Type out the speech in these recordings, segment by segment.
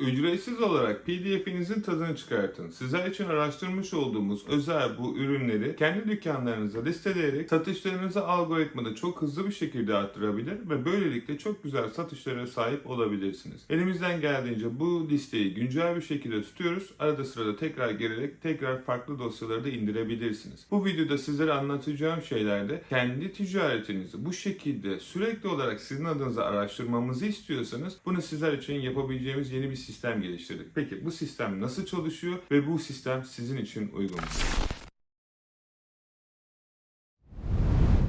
Ücretsiz olarak PDF'inizin tadını çıkartın. Sizler için araştırmış olduğumuz özel bu ürünleri kendi dükkanlarınıza listeleyerek satışlarınızı algoritmada çok hızlı bir şekilde arttırabilir ve böylelikle çok güzel satışlara sahip olabilirsiniz. Elimizden geldiğince bu listeyi güncel bir şekilde tutuyoruz. Arada sırada tekrar gelerek tekrar farklı dosyaları da indirebilirsiniz. Bu videoda sizlere anlatacağım şeylerde kendi ticaretinizi bu şekilde sürekli olarak sizin adınıza araştırmamızı istiyorsanız bunu sizler için yapabileceğimiz yeni bir sistem geliştirdik. Peki bu sistem nasıl çalışıyor ve bu sistem sizin için uygun mu?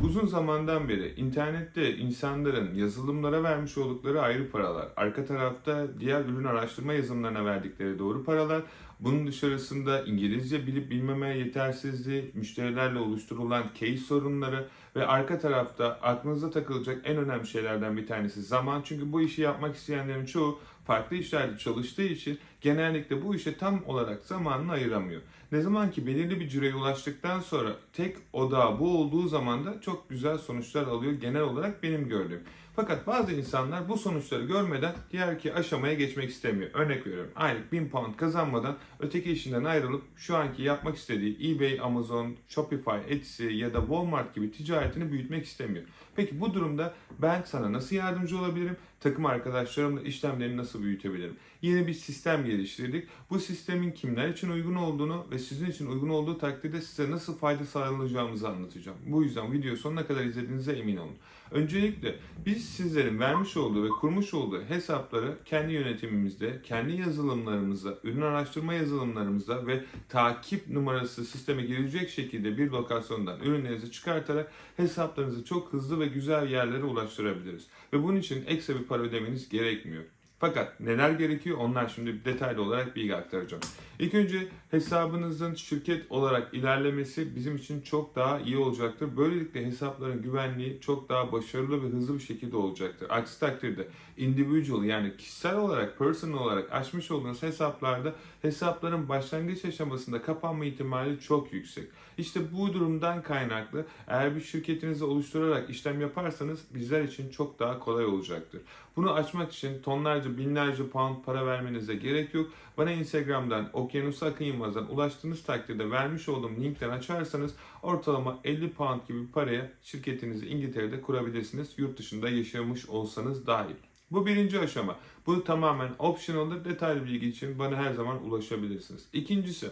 Uzun zamandan beri internette insanların yazılımlara vermiş oldukları ayrı paralar, arka tarafta diğer ürün araştırma yazılımlarına verdikleri doğru paralar, bunun dışarısında İngilizce bilip bilmeme yetersizliği, müşterilerle oluşturulan case sorunları ve arka tarafta aklınıza takılacak en önemli şeylerden bir tanesi zaman. Çünkü bu işi yapmak isteyenlerin çoğu farklı işlerde çalıştığı için genellikle bu işe tam olarak zamanını ayıramıyor. Ne zaman ki belirli bir cüreye ulaştıktan sonra tek odağı bu olduğu zaman da çok güzel sonuçlar alıyor genel olarak benim gördüğüm. Fakat bazı insanlar bu sonuçları görmeden diğer ki aşamaya geçmek istemiyor. Örnek veriyorum aylık 1000 pound kazanmadan öteki işinden ayrılıp şu anki yapmak istediği eBay, Amazon, Shopify, Etsy ya da Walmart gibi ticaretini büyütmek istemiyor. Peki bu durumda ben sana nasıl yardımcı olabilirim? Takım arkadaşlarımla işlemlerini nasıl büyütebilirim? Yeni bir sistem geliştirdik. Bu sistemin kimler için uygun olduğunu ve sizin için uygun olduğu takdirde size nasıl fayda sağlayacağımızı anlatacağım. Bu yüzden video sonuna kadar izlediğinize emin olun. Öncelikle biz sizlerin vermiş olduğu ve kurmuş olduğu hesapları kendi yönetimimizde, kendi yazılımlarımızda, ürün araştırma yazılımlarımızda ve takip numarası sisteme girecek şekilde bir lokasyondan ürünlerinizi çıkartarak hesaplarınızı çok hızlı ve güzel yerlere ulaştırabiliriz. Ve bunun için ekstra bir para ödemeniz gerekmiyor. Fakat neler gerekiyor onlar şimdi detaylı olarak bilgi aktaracağım. İlk önce hesabınızın şirket olarak ilerlemesi bizim için çok daha iyi olacaktır. Böylelikle hesapların güvenliği çok daha başarılı ve hızlı bir şekilde olacaktır. Aksi takdirde individual yani kişisel olarak, personal olarak açmış olduğunuz hesaplarda hesapların başlangıç aşamasında kapanma ihtimali çok yüksek. İşte bu durumdan kaynaklı eğer bir şirketinizi oluşturarak işlem yaparsanız bizler için çok daha kolay olacaktır. Bunu açmak için tonlarca, binlerce pound para vermenize gerek yok. Bana Instagram'dan Okyanus Akın Yılmaz'dan ulaştığınız takdirde vermiş olduğum linkten açarsanız ortalama 50 pound gibi paraya şirketinizi İngiltere'de kurabilirsiniz. Yurt dışında yaşamış olsanız dahil. Bu birinci aşama. Bu tamamen optional'dır. Detaylı bilgi için bana her zaman ulaşabilirsiniz. İkincisi,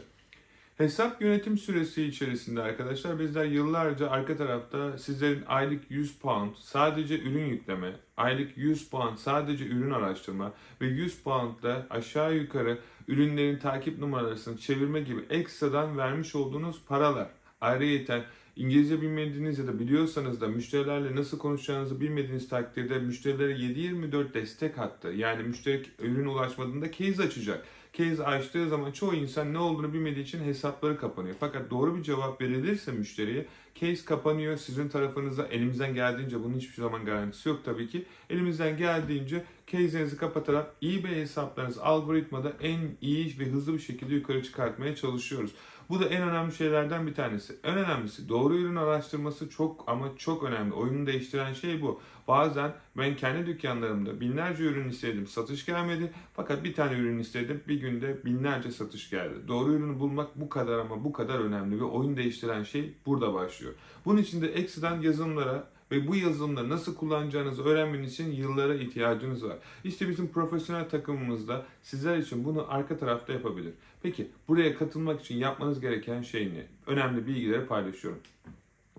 Hesap yönetim süresi içerisinde arkadaşlar bizler yıllarca arka tarafta sizlerin aylık 100 pound sadece ürün yükleme, aylık 100 pound sadece ürün araştırma ve 100 pound da aşağı yukarı ürünlerin takip numaralarını çevirme gibi ekstradan vermiş olduğunuz paralar. Ayrıyeten İngilizce bilmediğiniz ya da biliyorsanız da müşterilerle nasıl konuşacağınızı bilmediğiniz takdirde müşterilere 7-24 destek hattı. Yani müşteri ürüne ulaşmadığında case açacak. Case açtığı zaman çoğu insan ne olduğunu bilmediği için hesapları kapanıyor. Fakat doğru bir cevap verilirse müşteriye case kapanıyor. Sizin tarafınıza elimizden geldiğince bunun hiçbir zaman garantisi yok tabii ki. Elimizden geldiğince case'inizi kapatarak eBay hesaplarınızı algoritmada en iyi ve hızlı bir şekilde yukarı çıkartmaya çalışıyoruz. Bu da en önemli şeylerden bir tanesi. En önemlisi doğru ürün araştırması çok ama çok önemli. Oyunu değiştiren şey bu. Bazen ben kendi dükkanlarımda binlerce ürün istedim, satış gelmedi. Fakat bir tane ürün istedim, bir günde binlerce satış geldi. Doğru ürünü bulmak bu kadar ama bu kadar önemli ve oyun değiştiren şey burada başlıyor. Bunun için de ekstradan yazılımlara ve bu yazılımları nasıl kullanacağınızı öğrenmeniz için yıllara ihtiyacınız var. İşte bizim profesyonel takımımızda sizler için bunu arka tarafta yapabilir. Peki buraya katılmak için yapmanız gereken şey ne? Önemli bilgileri paylaşıyorum.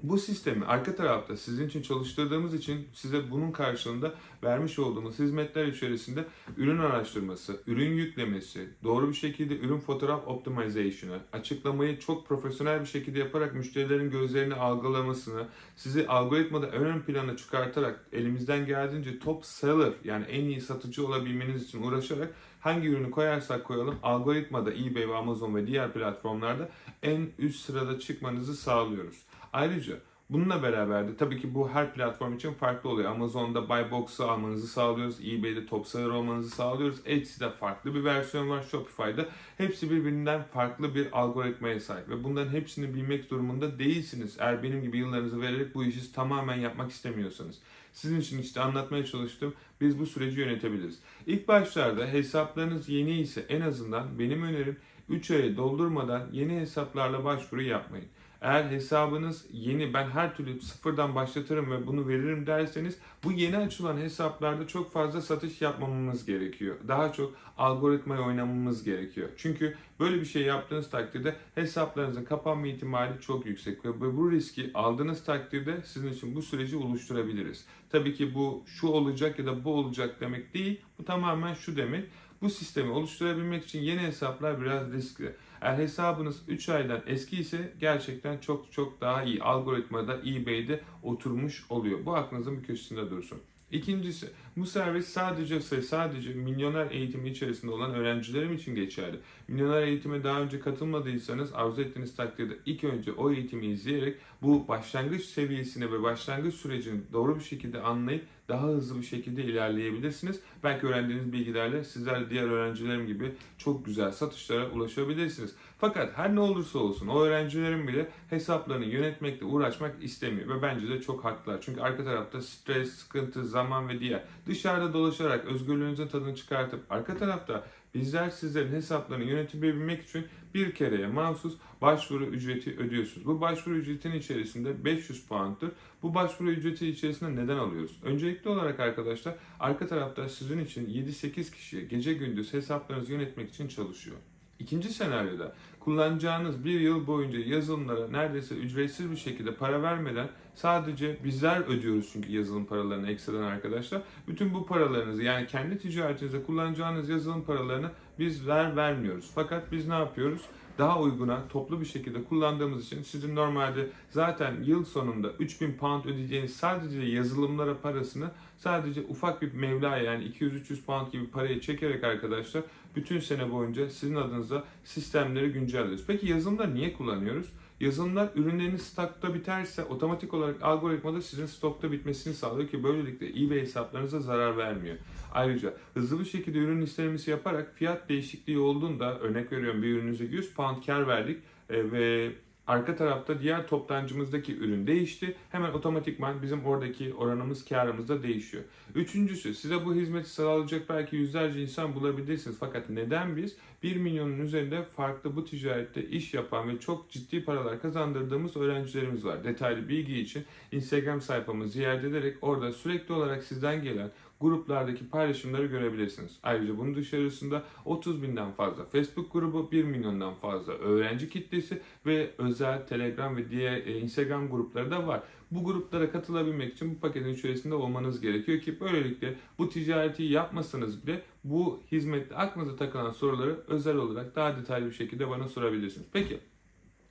Bu sistemi arka tarafta sizin için çalıştırdığımız için size bunun karşılığında vermiş olduğumuz hizmetler içerisinde ürün araştırması, ürün yüklemesi, doğru bir şekilde ürün fotoğraf optimization'ı, açıklamayı çok profesyonel bir şekilde yaparak müşterilerin gözlerini algılamasını, sizi algoritmada ön plana çıkartarak elimizden geldiğince top seller yani en iyi satıcı olabilmeniz için uğraşarak hangi ürünü koyarsak koyalım algoritmada eBay ve Amazon ve diğer platformlarda en üst sırada çıkmanızı sağlıyoruz. Ayrıca Bununla beraber de tabii ki bu her platform için farklı oluyor. Amazon'da Buy Box'u almanızı sağlıyoruz. eBay'de top sayıları olmanızı sağlıyoruz. Etsy'de farklı bir versiyon var. Shopify'da hepsi birbirinden farklı bir algoritmaya sahip. Ve bunların hepsini bilmek durumunda değilsiniz. Eğer benim gibi yıllarınızı vererek bu işi tamamen yapmak istemiyorsanız. Sizin için işte anlatmaya çalıştım. Biz bu süreci yönetebiliriz. İlk başlarda hesaplarınız yeni ise en azından benim önerim 3 ayı doldurmadan yeni hesaplarla başvuru yapmayın. Eğer hesabınız yeni ben her türlü sıfırdan başlatırım ve bunu veririm derseniz bu yeni açılan hesaplarda çok fazla satış yapmamamız gerekiyor. Daha çok algoritmaya oynamamız gerekiyor. Çünkü böyle bir şey yaptığınız takdirde hesaplarınızın kapanma ihtimali çok yüksek ve bu riski aldığınız takdirde sizin için bu süreci oluşturabiliriz. Tabii ki bu şu olacak ya da bu olacak demek değil. Bu tamamen şu demek. Bu sistemi oluşturabilmek için yeni hesaplar biraz riskli. Eğer hesabınız 3 aydan eski ise gerçekten çok çok daha iyi. Algoritmada eBay'de oturmuş oluyor. Bu aklınızın bir köşesinde dursun. İkincisi, bu servis sadece ve sadece milyoner eğitimi içerisinde olan öğrencilerim için geçerli. Milyoner eğitime daha önce katılmadıysanız arzu ettiğiniz takdirde ilk önce o eğitimi izleyerek bu başlangıç seviyesini ve başlangıç sürecini doğru bir şekilde anlayıp daha hızlı bir şekilde ilerleyebilirsiniz. Belki öğrendiğiniz bilgilerle sizler diğer öğrencilerim gibi çok güzel satışlara ulaşabilirsiniz. Fakat her ne olursa olsun o öğrencilerin bile hesaplarını yönetmekle uğraşmak istemiyor ve bence de çok haklılar. Çünkü arka tarafta stres, sıkıntı, zaman ve diğer dışarıda dolaşarak özgürlüğünüzün tadını çıkartıp arka tarafta bizler sizlerin hesaplarını yönetebilmek için bir kereye mahsus başvuru ücreti ödüyorsunuz. Bu başvuru ücretinin içerisinde 500 puandır. Bu başvuru ücreti içerisinde neden alıyoruz? Öncelikli olarak arkadaşlar arka tarafta sizin için 7-8 kişi gece gündüz hesaplarınızı yönetmek için çalışıyor. İkinci senaryoda kullanacağınız bir yıl boyunca yazılımlara neredeyse ücretsiz bir şekilde para vermeden sadece bizler ödüyoruz çünkü yazılım paralarını ekstradan arkadaşlar. Bütün bu paralarınızı yani kendi ticaretinizde kullanacağınız yazılım paralarını bizler vermiyoruz. Fakat biz ne yapıyoruz? daha uyguna toplu bir şekilde kullandığımız için sizin normalde zaten yıl sonunda 3000 pound ödeyeceğiniz sadece yazılımlara parasını sadece ufak bir mevla yani 200-300 pound gibi parayı çekerek arkadaşlar bütün sene boyunca sizin adınıza sistemleri güncelliyoruz. Peki yazılımları niye kullanıyoruz? Yazılımlar ürünleriniz stokta biterse otomatik olarak algoritmada sizin stokta bitmesini sağlıyor ki böylelikle eBay hesaplarınıza zarar vermiyor. Ayrıca hızlı bir şekilde ürün listelemesi yaparak fiyat değişikliği olduğunda örnek veriyorum bir ürününüze 100 pound kar verdik e, ve arka tarafta diğer toptancımızdaki ürün değişti. Hemen otomatikman bizim oradaki oranımız karımız da değişiyor. Üçüncüsü size bu hizmeti sağlayacak belki yüzlerce insan bulabilirsiniz. Fakat neden biz 1 milyonun üzerinde farklı bu ticarette iş yapan ve çok ciddi paralar kazandırdığımız öğrencilerimiz var. Detaylı bilgi için Instagram sayfamızı ziyaret ederek orada sürekli olarak sizden gelen gruplardaki paylaşımları görebilirsiniz. Ayrıca bunun dışarısında 30 binden fazla Facebook grubu, 1 milyondan fazla öğrenci kitlesi ve özel Telegram ve diğer e, Instagram grupları da var. Bu gruplara katılabilmek için bu paketin içerisinde olmanız gerekiyor ki böylelikle bu ticareti yapmasanız bile bu hizmette aklınıza takılan soruları özel olarak daha detaylı bir şekilde bana sorabilirsiniz. Peki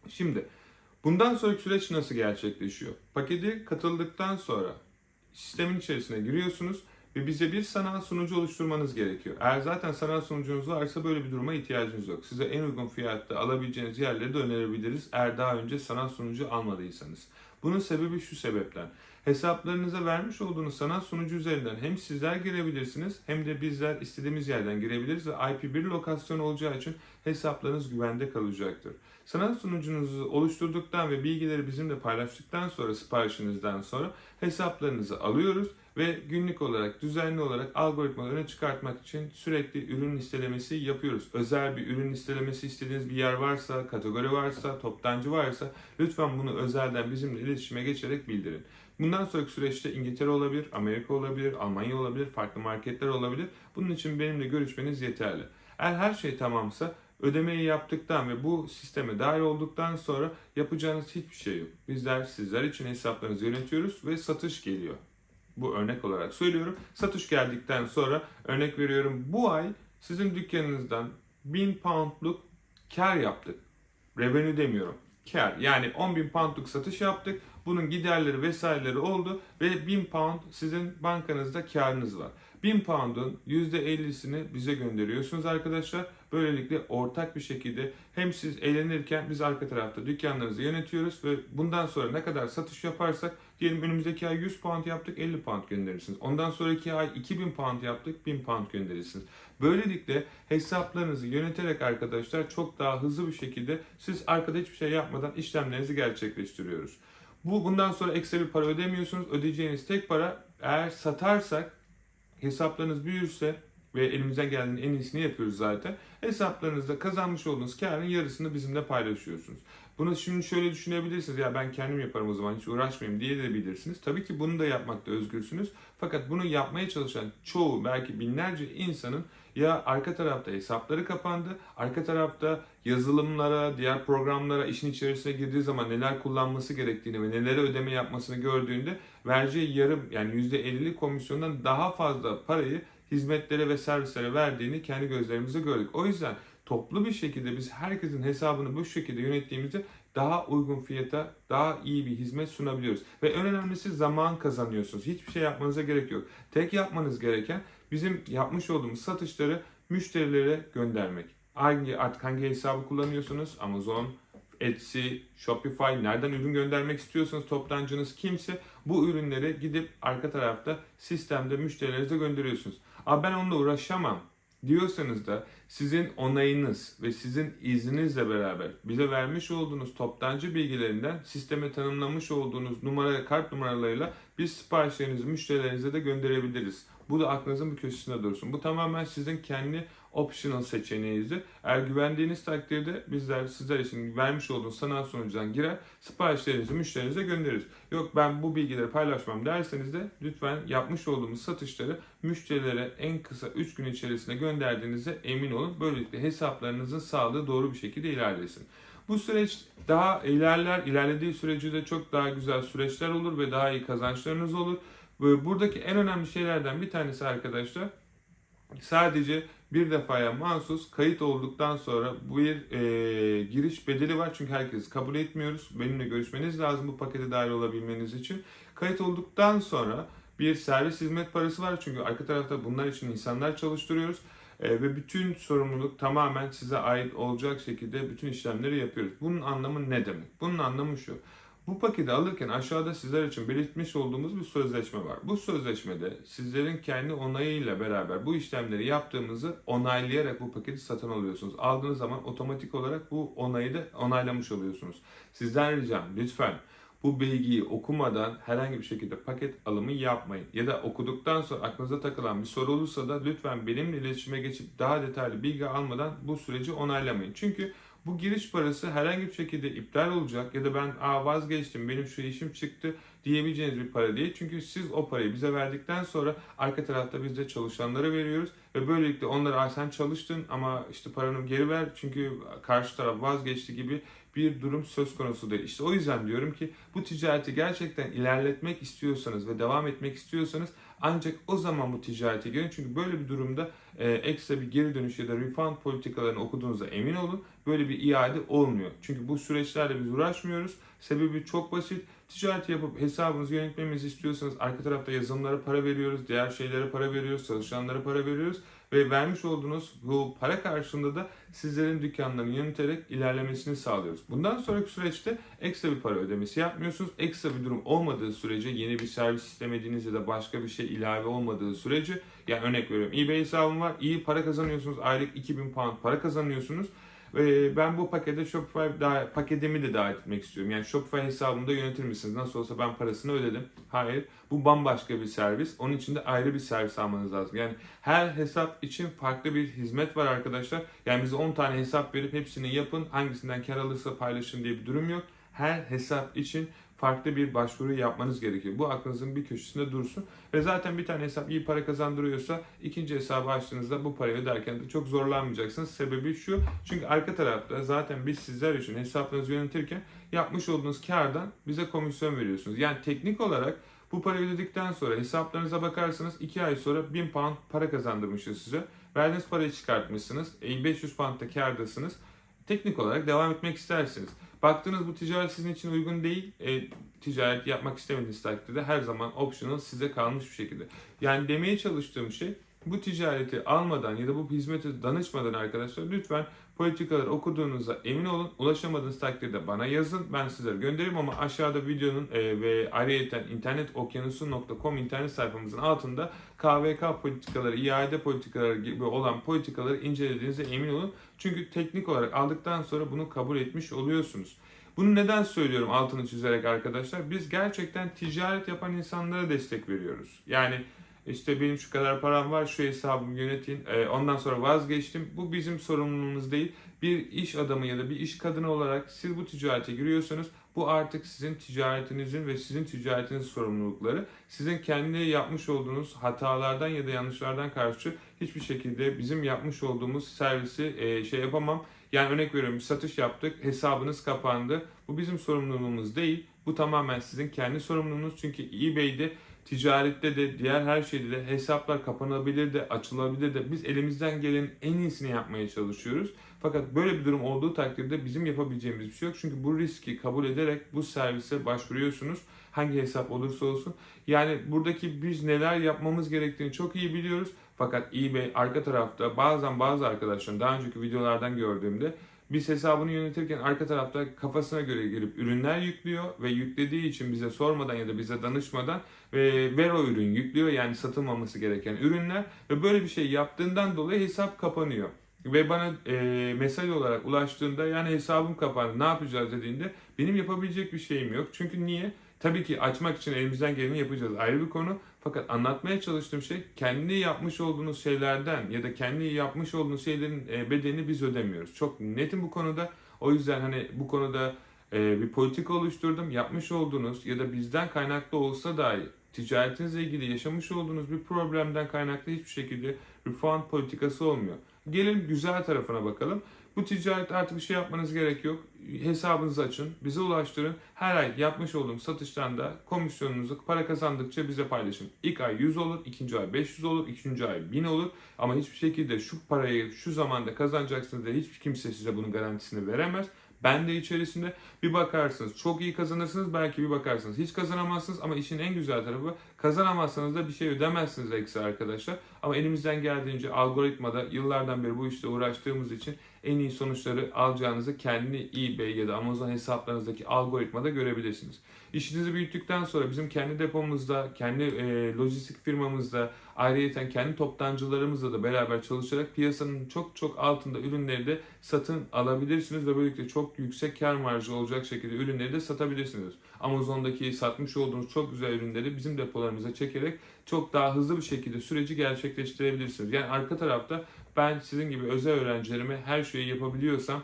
şimdi bundan sonraki süreç nasıl gerçekleşiyor? Paketi katıldıktan sonra sistemin içerisine giriyorsunuz ve bize bir sanal sunucu oluşturmanız gerekiyor. Eğer zaten sanal sunucunuz varsa böyle bir duruma ihtiyacınız yok. Size en uygun fiyatta alabileceğiniz yerleri de önerebiliriz eğer daha önce sanal sunucu almadıysanız. Bunun sebebi şu sebepten. Hesaplarınıza vermiş olduğunuz sanal sunucu üzerinden hem sizler girebilirsiniz hem de bizler istediğimiz yerden girebiliriz ve IP1 lokasyon olacağı için hesaplarınız güvende kalacaktır. Sanal sunucunuzu oluşturduktan ve bilgileri bizimle paylaştıktan sonra siparişinizden sonra hesaplarınızı alıyoruz ve günlük olarak, düzenli olarak algoritmaları öne çıkartmak için sürekli ürün listelemesi yapıyoruz. Özel bir ürün listelemesi istediğiniz bir yer varsa, kategori varsa, toptancı varsa lütfen bunu özelden bizimle iletişime geçerek bildirin. Bundan sonraki süreçte İngiltere olabilir, Amerika olabilir, Almanya olabilir, farklı marketler olabilir. Bunun için benimle görüşmeniz yeterli. Eğer her şey tamamsa ödemeyi yaptıktan ve bu sisteme dahil olduktan sonra yapacağınız hiçbir şey yok. Bizler sizler için hesaplarınızı yönetiyoruz ve satış geliyor. Bu örnek olarak söylüyorum. Satış geldikten sonra örnek veriyorum bu ay sizin dükkanınızdan 1000 poundluk kar yaptık. Revenue demiyorum. Kar. Yani 10.000 poundluk satış yaptık. Bunun giderleri vesaireleri oldu ve 1000 pound sizin bankanızda karınız var. 1000 pound'un %50'sini bize gönderiyorsunuz arkadaşlar. Böylelikle ortak bir şekilde hem siz eğlenirken biz arka tarafta dükkanlarınızı yönetiyoruz ve bundan sonra ne kadar satış yaparsak diyelim önümüzdeki ay 100 pound yaptık 50 pound gönderirsiniz. Ondan sonraki ay 2000 pound yaptık 1000 pound gönderirsiniz. Böylelikle hesaplarınızı yöneterek arkadaşlar çok daha hızlı bir şekilde siz arkada hiçbir şey yapmadan işlemlerinizi gerçekleştiriyoruz. Bu bundan sonra ekstra bir para ödemiyorsunuz. Ödeyeceğiniz tek para eğer satarsak hesaplarınız büyürse ve elimizden gelenin en iyisini yapıyoruz zaten. Hesaplarınızda kazanmış olduğunuz karın yarısını bizimle paylaşıyorsunuz. Bunu şimdi şöyle düşünebilirsiniz. Ya ben kendim yaparım o zaman hiç uğraşmayayım diye de bilirsiniz. Tabii ki bunu da yapmakta özgürsünüz. Fakat bunu yapmaya çalışan çoğu belki binlerce insanın ya arka tarafta hesapları kapandı, arka tarafta yazılımlara, diğer programlara işin içerisine girdiği zaman neler kullanması gerektiğini ve nelere ödeme yapmasını gördüğünde vereceği yarım yani %50'lik komisyondan daha fazla parayı hizmetlere ve servislere verdiğini kendi gözlerimizle gördük. O yüzden toplu bir şekilde biz herkesin hesabını bu şekilde yönettiğimizde daha uygun fiyata daha iyi bir hizmet sunabiliyoruz. Ve en önemlisi zaman kazanıyorsunuz. Hiçbir şey yapmanıza gerek yok. Tek yapmanız gereken bizim yapmış olduğumuz satışları müşterilere göndermek. Hangi artık hangi hesabı kullanıyorsunuz? Amazon, Etsy, Shopify, nereden ürün göndermek istiyorsanız toptancınız kimse bu ürünleri gidip arka tarafta sistemde müşterilerinize gönderiyorsunuz. Abi ben onunla uğraşamam diyorsanız da sizin onayınız ve sizin izninizle beraber bize vermiş olduğunuz toptancı bilgilerinden sisteme tanımlamış olduğunuz numara kart numaralarıyla biz siparişlerinizi müşterilerinize de gönderebiliriz. Bu da aklınızın bir köşesinde dursun. Bu tamamen sizin kendi optional seçeneğinizdir. Eğer güvendiğiniz takdirde bizler sizler için vermiş olduğunuz sanal sunucudan girer, siparişlerinizi müşterinize göndeririz. Yok ben bu bilgileri paylaşmam derseniz de lütfen yapmış olduğumuz satışları müşterilere en kısa 3 gün içerisinde gönderdiğinize emin olun. Böylelikle hesaplarınızın sağlığı doğru bir şekilde ilerlesin. Bu süreç daha ilerler, ilerlediği sürece de çok daha güzel süreçler olur ve daha iyi kazançlarınız olur. Buradaki en önemli şeylerden bir tanesi arkadaşlar sadece bir defaya mahsus kayıt olduktan sonra bir e, giriş bedeli var. Çünkü herkes kabul etmiyoruz. Benimle görüşmeniz lazım bu pakete dahil olabilmeniz için. Kayıt olduktan sonra bir servis hizmet parası var. Çünkü arka tarafta bunlar için insanlar çalıştırıyoruz. E, ve bütün sorumluluk tamamen size ait olacak şekilde bütün işlemleri yapıyoruz. Bunun anlamı ne demek? Bunun anlamı şu. Bu paketi alırken aşağıda sizler için belirtmiş olduğumuz bir sözleşme var. Bu sözleşmede sizlerin kendi onayıyla beraber bu işlemleri yaptığımızı onaylayarak bu paketi satın alıyorsunuz. Aldığınız zaman otomatik olarak bu onayı da onaylamış oluyorsunuz. Sizden ricam lütfen bu bilgiyi okumadan herhangi bir şekilde paket alımı yapmayın. Ya da okuduktan sonra aklınıza takılan bir soru olursa da lütfen benimle iletişime geçip daha detaylı bilgi almadan bu süreci onaylamayın. Çünkü bu giriş parası herhangi bir şekilde iptal olacak ya da ben Aa, vazgeçtim benim şu işim çıktı diyebileceğiniz bir para değil. Çünkü siz o parayı bize verdikten sonra arka tarafta biz de çalışanlara veriyoruz ve böylelikle onlara sen çalıştın ama işte paranı geri ver çünkü karşı taraf vazgeçti gibi bir durum söz konusu değil. İşte o yüzden diyorum ki bu ticareti gerçekten ilerletmek istiyorsanız ve devam etmek istiyorsanız ancak o zaman bu ticarete girin. Çünkü böyle bir durumda e, ekstra bir geri dönüş ya da refund politikalarını okuduğunuzda emin olun. Böyle bir iade olmuyor. Çünkü bu süreçlerle biz uğraşmıyoruz. Sebebi çok basit. Ticaret yapıp hesabınızı yönetmemizi istiyorsanız arka tarafta yazılımlara para veriyoruz, diğer şeylere para veriyoruz, çalışanlara para veriyoruz ve vermiş olduğunuz bu para karşılığında da sizlerin dükkanlarını yöneterek ilerlemesini sağlıyoruz. Bundan sonraki süreçte ekstra bir para ödemesi yapmıyorsunuz. Ekstra bir durum olmadığı sürece yeni bir servis istemediğiniz ya da başka bir şey ilave olmadığı sürece yani örnek veriyorum eBay hesabım var iyi para kazanıyorsunuz aylık 2000 pound para kazanıyorsunuz. Ve ben bu pakete Shopify daha, paketimi de dahil etmek istiyorum. Yani Shopify hesabımda yönetir misiniz? Nasıl olsa ben parasını ödedim. Hayır. Bu bambaşka bir servis. Onun için de ayrı bir servis almanız lazım. Yani her hesap için farklı bir hizmet var arkadaşlar. Yani bize 10 tane hesap verip hepsini yapın. Hangisinden kar alırsa paylaşın diye bir durum yok. Her hesap için farklı bir başvuru yapmanız gerekiyor. Bu aklınızın bir köşesinde dursun. Ve zaten bir tane hesap iyi para kazandırıyorsa ikinci hesabı açtığınızda bu parayı öderken de çok zorlanmayacaksınız. Sebebi şu. Çünkü arka tarafta zaten biz sizler için hesaplarınızı yönetirken yapmış olduğunuz kardan bize komisyon veriyorsunuz. Yani teknik olarak bu parayı ödedikten sonra hesaplarınıza bakarsanız 2 ay sonra 1000 pound para kazandırmışız size. Verdiğiniz parayı çıkartmışsınız. 500 pound da kardasınız. Teknik olarak devam etmek istersiniz. Baktınız bu ticaret sizin için uygun değil. E, ticaret yapmak istemediğiniz takdirde her zaman optional size kalmış bir şekilde. Yani demeye çalıştığım şey bu ticareti almadan ya da bu hizmete danışmadan arkadaşlar lütfen politikaları okuduğunuzda emin olun. Ulaşamadığınız takdirde bana yazın. Ben sizlere gönderirim ama aşağıda videonun e, ve ayrıyeten internetokyanusu.com internet sayfamızın altında KVK politikaları, iade politikaları gibi olan politikaları incelediğinize emin olun. Çünkü teknik olarak aldıktan sonra bunu kabul etmiş oluyorsunuz. Bunu neden söylüyorum altını çizerek arkadaşlar? Biz gerçekten ticaret yapan insanlara destek veriyoruz. Yani işte benim şu kadar param var, şu hesabımı yönetin, e, ondan sonra vazgeçtim. Bu bizim sorumluluğumuz değil. Bir iş adamı ya da bir iş kadını olarak siz bu ticarete giriyorsanız bu artık sizin ticaretinizin ve sizin ticaretinizin sorumlulukları. Sizin kendi yapmış olduğunuz hatalardan ya da yanlışlardan karşı hiçbir şekilde bizim yapmış olduğumuz servisi e, şey yapamam. Yani örnek veriyorum satış yaptık, hesabınız kapandı. Bu bizim sorumluluğumuz değil. Bu tamamen sizin kendi sorumluluğunuz. Çünkü eBay'de ticarette de diğer her şeyde de hesaplar kapanabilir de açılabilir de biz elimizden gelenin en iyisini yapmaya çalışıyoruz. Fakat böyle bir durum olduğu takdirde bizim yapabileceğimiz bir şey yok. Çünkü bu riski kabul ederek bu servise başvuruyorsunuz. Hangi hesap olursa olsun. Yani buradaki biz neler yapmamız gerektiğini çok iyi biliyoruz. Fakat eBay arka tarafta bazen bazı arkadaşların daha önceki videolardan gördüğümde biz hesabını yönetirken arka tarafta kafasına göre girip ürünler yüklüyor ve yüklediği için bize sormadan ya da bize danışmadan ve ver o ürün yüklüyor yani satılmaması gereken ürünler ve böyle bir şey yaptığından dolayı hesap kapanıyor. Ve bana e, mesaj olarak ulaştığında yani hesabım kapandı ne yapacağız dediğinde benim yapabilecek bir şeyim yok. Çünkü niye? Tabii ki açmak için elimizden geleni yapacağız ayrı bir konu. Fakat anlatmaya çalıştığım şey kendi yapmış olduğunuz şeylerden ya da kendi yapmış olduğunuz şeylerin e, bedelini biz ödemiyoruz. Çok netim bu konuda. O yüzden hani bu konuda e, bir politika oluşturdum. Yapmış olduğunuz ya da bizden kaynaklı olsa dahi ticaretinizle ilgili yaşamış olduğunuz bir problemden kaynaklı hiçbir şekilde refund politikası olmuyor. Gelin güzel tarafına bakalım. Bu ticaret artık bir şey yapmanız gerek yok. Hesabınızı açın, bize ulaştırın. Her ay yapmış olduğum satıştan da komisyonunuzu para kazandıkça bize paylaşın. İlk ay 100 olur, ikinci ay 500 olur, üçüncü ay 1000 olur. Ama hiçbir şekilde şu parayı şu zamanda kazanacaksınız diye hiç kimse size bunun garantisini veremez. Ben de içerisinde bir bakarsınız çok iyi kazanırsınız belki bir bakarsınız hiç kazanamazsınız ama işin en güzel tarafı kazanamazsanız da bir şey ödemezsiniz eksi arkadaşlar. Ama elimizden geldiğince algoritmada yıllardan beri bu işte uğraştığımız için en iyi sonuçları alacağınızı kendi eBay ya da Amazon hesaplarınızdaki algoritmada görebilirsiniz. İşinizi büyüttükten sonra bizim kendi depomuzda, kendi e, lojistik firmamızda, ayrıyeten kendi toptancılarımızla da beraber çalışarak piyasanın çok çok altında ürünleri de satın alabilirsiniz ve böylelikle çok yüksek kar marjı olacak şekilde ürünleri de satabilirsiniz. Amazon'daki satmış olduğunuz çok güzel ürünleri bizim depolarımıza çekerek çok daha hızlı bir şekilde süreci gerçekleştirebilirsiniz. Yani arka tarafta ben sizin gibi özel öğrencilerime her şeyi yapabiliyorsam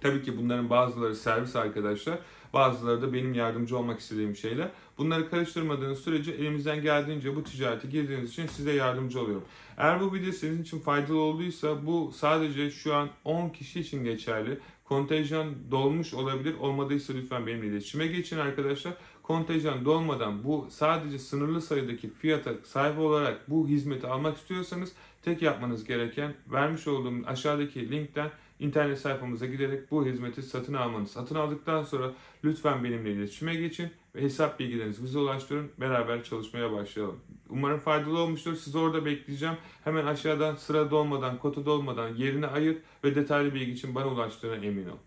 Tabii ki bunların bazıları servis arkadaşlar, bazıları da benim yardımcı olmak istediğim şeyler. Bunları karıştırmadığınız sürece elimizden geldiğince bu ticarete girdiğiniz için size yardımcı oluyorum. Eğer bu video sizin için faydalı olduysa bu sadece şu an 10 kişi için geçerli. Kontenjan dolmuş olabilir. Olmadıysa lütfen benimle iletişime geçin arkadaşlar. Kontenjan dolmadan bu sadece sınırlı sayıdaki fiyata sahip olarak bu hizmeti almak istiyorsanız tek yapmanız gereken vermiş olduğum aşağıdaki linkten internet sayfamıza giderek bu hizmeti satın almanız. Satın aldıktan sonra lütfen benimle iletişime geçin ve hesap bilgilerinizi bize ulaştırın. Beraber çalışmaya başlayalım. Umarım faydalı olmuştur. Sizi orada bekleyeceğim. Hemen aşağıdan sıra dolmadan, kotu dolmadan yerini ayır ve detaylı bilgi için bana ulaştığına emin ol.